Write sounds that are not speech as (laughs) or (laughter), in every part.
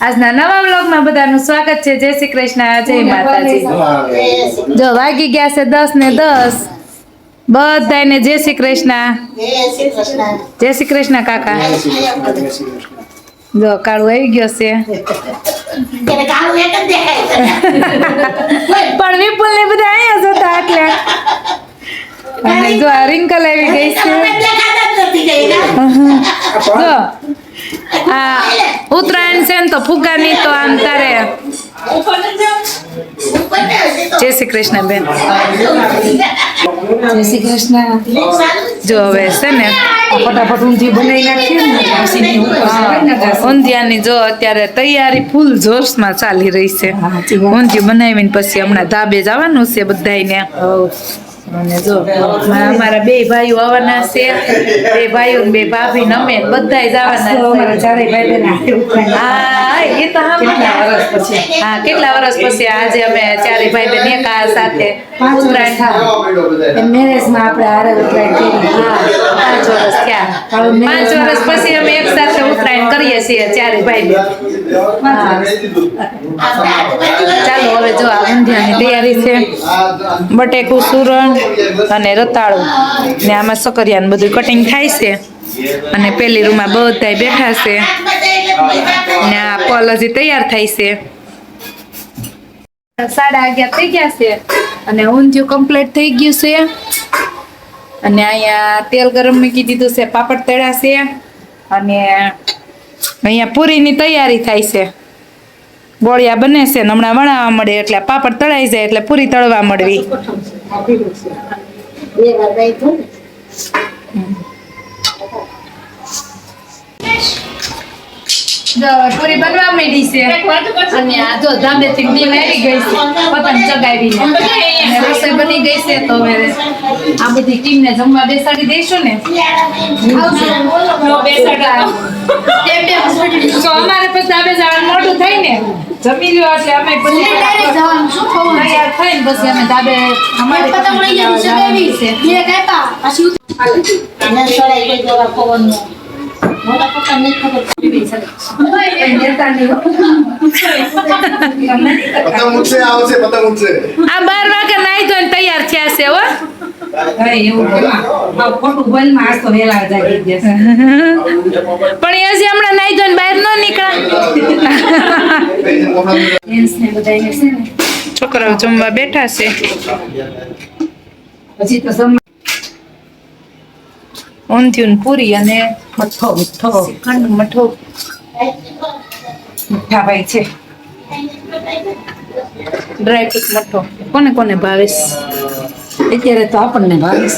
આજના નવા વ્લોગમાં બધાનું સ્વાગત છે. જય શ્રી કૃષ્ણ. જય માતાજી. જો વાગી ગયા છે દસ ને દસ. બધાને જય શ્રી કૃષ્ણ. જય શ્રી કૃષ્ણ. કાકા. જો કાળું આવી ગયો છે. પણ વિપુલ ને બધા અહીંયા જોતા એટલે. અને જો આ રિંકલ આવી ગઈ છે. જો આ ઉત્તરાયણ છે ને તો ફુગાની તો આમ તારે જય શ્રી કૃષ્ણ બેન. જય શ્રી કૃષ્ણ. જો હવે છે ને ફટાફટ ઊંધી બનાવી નાખીએ. ઊંધિયાની જો અત્યારે તૈયારી ફૂલ જોશમાં ચાલી રહી છે. ઊંધિયું બનાવીને પછી હમણાં ધાબે જવાનું છે બધાયને. અને જો અમારા બે ભાઈઓ આવવાના છે. બે ભાઈઓ બે ભાભી નમે અમારા છે. ચારેય ભાઈ બહેન હા એ તો હા કેટલા વર્ષ પછી? હા કેટલા વર્ષ પછી? આજે અમે ચારે ભાઈ બેન એક આ સાથે ઉત્તરાયણ મેરેજમાં આપણે હારે ઉત્તરાયણ કરી. હા પાંચ વર્ષ થયા. પાંચ વર્ષ પછી અમે એક સાથે ઉત્તરાયણ કરીએ છીએ ચારે ભાઈ બેન ચાલો હવે જો આ ઊંધિયાની તૈયારી છે. બટેકું સુરણ અને રતાળું. ને આમાં સકરિયાનું બધું કટિંગ થાય છે. અને પેલી રૂમમાં બધા બેઠા છે. ને આ પલ હજી તૈયાર થાય છે. સાડા અગિયાર થઈ ગયા છે. અને ઊંધિયું કમ્પ્લીટ થઈ ગયું છે. અને અહીંયા તેલ ગરમ મૂકી દીધું છે, પાપડ તળ્યા છે. અને અહીંયા પૂરીની તૈયારી થાય છે. ગોળિયા બને છે હમણાં વણાવવા મળે એટલે પાપડ તળાઈ જાય એટલે પૂરી તળવા મળવી. જો પૂરી બનવા માંડી છે. અને આ જો ધાબેથી ડીમ આવી ગઈ છે. પતંગ ચગાવીને. અને રસોઈ બની ગઈ છે તો હવે આ બધી ટીમને જમવા બેસાડી દઈશું ને. તો અમારે પછી ધાબે જવાનું મોટું થાય ને. જમી લ્યો એટલે અમે પછી તૈયાર થઈને પછી અમે દાદે અમારે પછી જવાનું છે. પતંગ ઉડશે આવશે પતંગ ઉડશે. આ બાર વાગે નાઈ ધોઈને તૈયાર થયા છે હો. (laughs) પણ એ હજી હમણાં નાઈ ધોઈને બહાર ન નીકળ્યા. (laughs) Friends ને બધાયને છે ને, છોકરાઓ જમવા બેઠા છે. પછી તો ઊંધિયું પૂરી અને મઠો મઠ્ઠો ખંડ મઠો. મીઠાભાઈ છે. ડ્રાયફ્રૂટ મઠો. કોને કોને ભાવે છે? અત્યારે તો આપણને ભાવે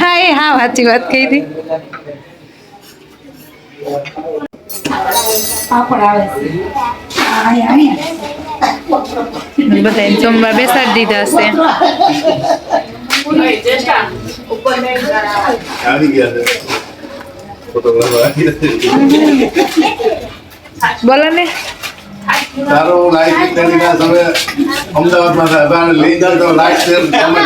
હા એ હા સાચી વાત કહી હતી. બધા જમવા બેસાડી દીધા છે. બોલો ને. તારો લાઈક તેની ના તમે અમદાવાદમાં હવે આને લઈ જાવ તો લાઈક શેર તમે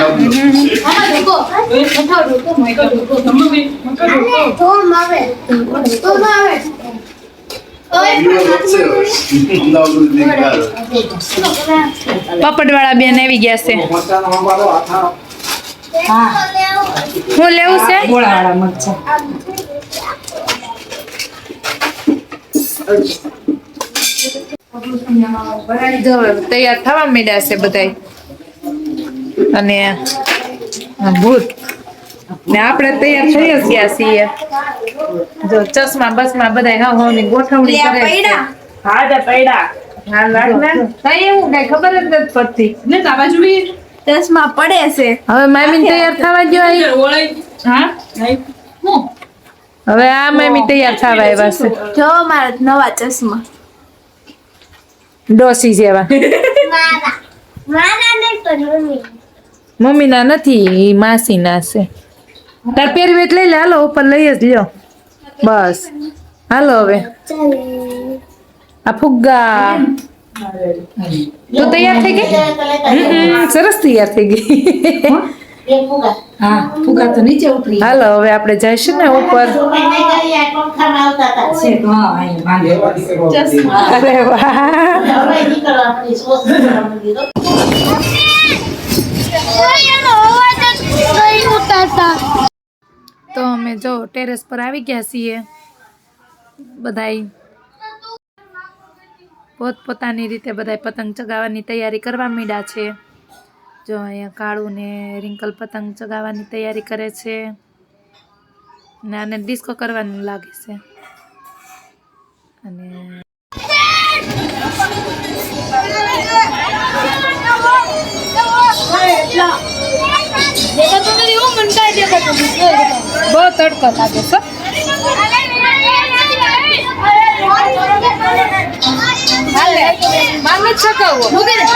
પપડવાળા બેન આવી ગયા છે. હું લેવું છે? ગોળાવાળા મરચાં. જો તૈયાર થવા માંડ્યા છે બધા અને ભૂત. ને આપણે તૈયાર થઈ જ ગયા છીએ. જો ચશ્મા બસમા બધા હા હોની ગોઠવણી કરે હા જા પૈડા. હા લાગ કઈ એવું કઈ ખબર જ નથી પડતી. ને ચશ્મા પડે છે. હવે મામી તૈયાર થવા ગયો અહીં. હા? હવે આ મામી તૈયાર થવા આવ્યા છે. જો મારા નવા ચશ્મા. ડોસી જેવા. મમ્મી. મમ્મીના નથી ઈ માસીના છે. તાર પહેરવેત લઈ લે હાલો ઉપર લઈ જ લ્યો. બસ. હાલો હવે. ચાલે. આ ફુગ્ગા. તું તૈયાર થઈ ગઈ? હમ, સરસ તૈયાર થઈ ગઈ. હા ફુગા તો નીચે ઉતરી હાલો હવે આપણે જઈશું ને ઉપર. બાંધે અરે વાહ. તો અમે જો ટેરેસ પર આવી ગયા છીએ બધાય. પોતપોતાની રીતે બધાય પતંગ ચગાવવાની તૈયારી કરવા માંડ્યા છે. જો અહીંયા કાળું ને રિંકલ પતંગ ચગાવવાની તૈયારી કરે છે. ને આને ડિસ્કો કરવાનું લાગે છે. અને બહુ તડકો લાગે છે. હાલે. મામી છકાવો મૂકી દે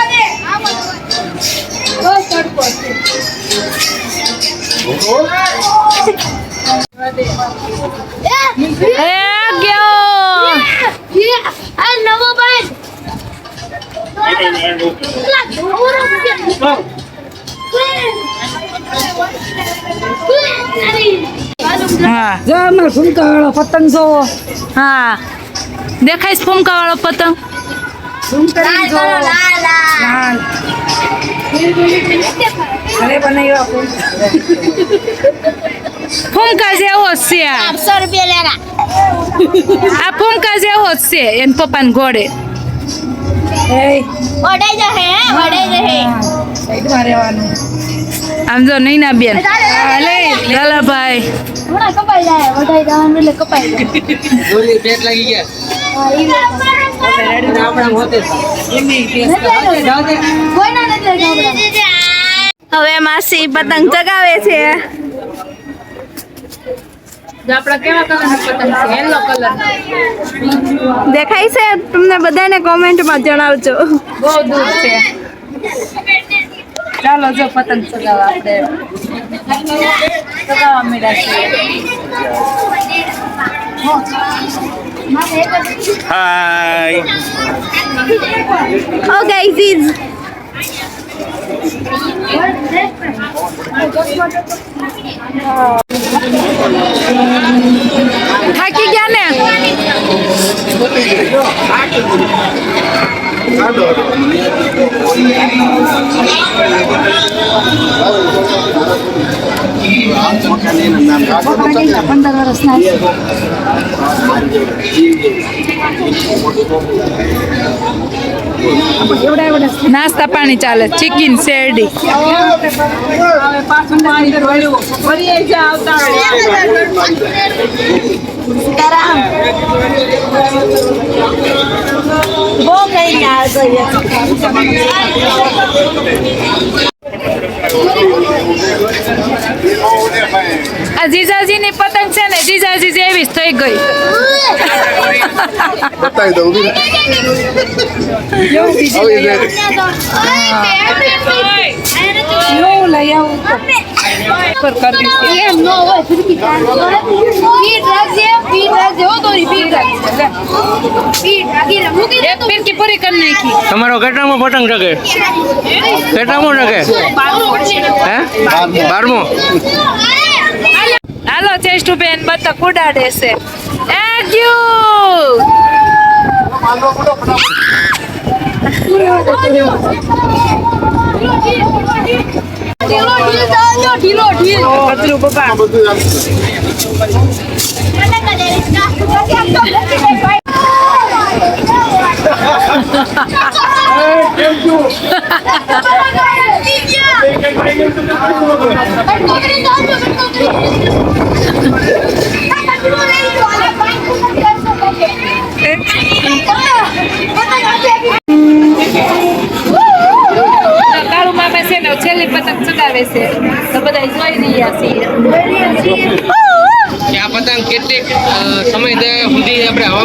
હા જો અમાર ફૂંકા વાળો પતંગ જોવો હા. દેખાય ફૂમકા વાળો પતંગ? જોવો લાલ. ફૂંકા જેવો જ છે આ. ફૂંકા જેવો જ છે એન પપ્પાને ઘોડે. આમ જો નહીં બેન. લે લાલા કપાઈ હવે માસી પતંગ ચગાવે છે. આપડા કેવા કલરના પતંગ છે? Yellow colour. દેખાય છે? તમને બધાને કોમેન્ટમાં જણાવજો. બહુ દૂર છે. ચાલો જો પતંગ ચગાવવા આપણે. ચગાવવા મળ્યા છીએ હાય ઓ ગાઈઝ થાકી ગયા ને પંદર વર્ષના નાસ્તા પાણી ચાલે ચિકન શેરડી. બહુ કઈ જોઈએ જીજાજી ની પતંગ છે ને જીજાજી જેવી જ થઈ ગઈ. બતાવી દઉં હું લઈ આવું પર કરવી છે એમ નો હોય ફિરકી પીટ રાખજે પીટ રાખજે હો તોરી પીટ રાખજે પીટ રાખી મૂકી દે તો ફિરકી પૂરી કરી નાખી તમારો કેટલામો પતંગ જગે. કેટલામો જગે. હે? બારમો. હાલો ચેસ્ટ બેન બતક ઉડાડે છે થેન્ક યુ ઢીલો ઢીલ દાણો ઢીલો ઢીલ.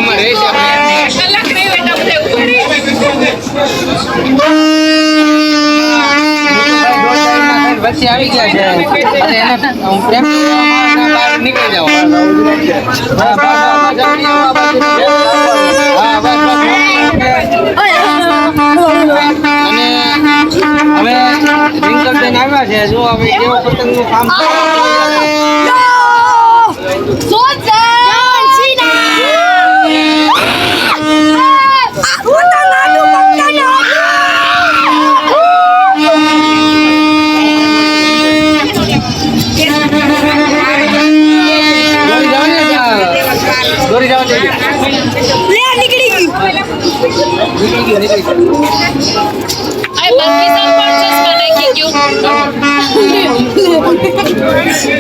રહે છે. વચ્ચે આવી ગયા છે. અને એને પ્રેમ નીકળી હા, બસ, હવે રિંકલબેન આવ્યા છે. જો હવે કેવો પતંગનું કામ દોરી જવા દેજો લે નીકળી ગઈ નીકળી ગઈ નીકળી ગયો આ બાકી સૌ પણ ચશ્મા નાખી ગયું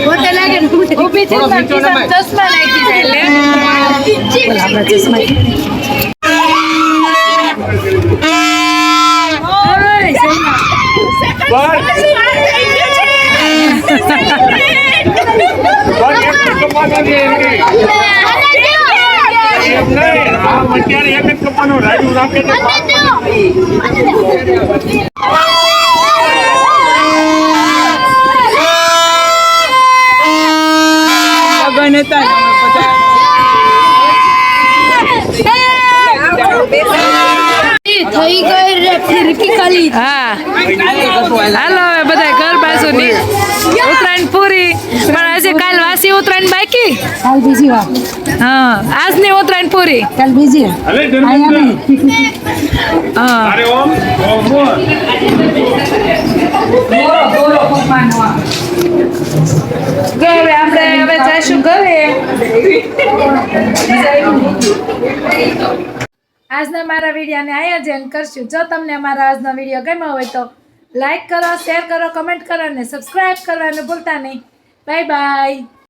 પોતે લાગે ને ઊભી થઈ. ઊભી થઈ થોડો બાકી નીચો સૌ ચશ્મા નાખી જાય લે થઈ ગઈ રે ફિરકી ખાલી. હા. હાલો હવે બધા ઘર બાજુની ઉત્તરાયણ પૂરી. પણ આજે કાલ વાસી ઉત્તરાયણ બાકી? કાલ બીજી વાર. હા આજની ઉત્તરાયણ પૂરી. કાલ બીજી. હા. જો આપણે હવે જઈશું ઘરે. આજના મારા વિડીયોને એન્ડ કરશું. જો તમને મારા આજનો વીડિયો ગમ્યો હોય તો લાઇક કરો શેર કરો કમેન્ટ કરો અને સબસ્ક્રાઈબ કરવાનું ભૂલતા નહીં. Bye bye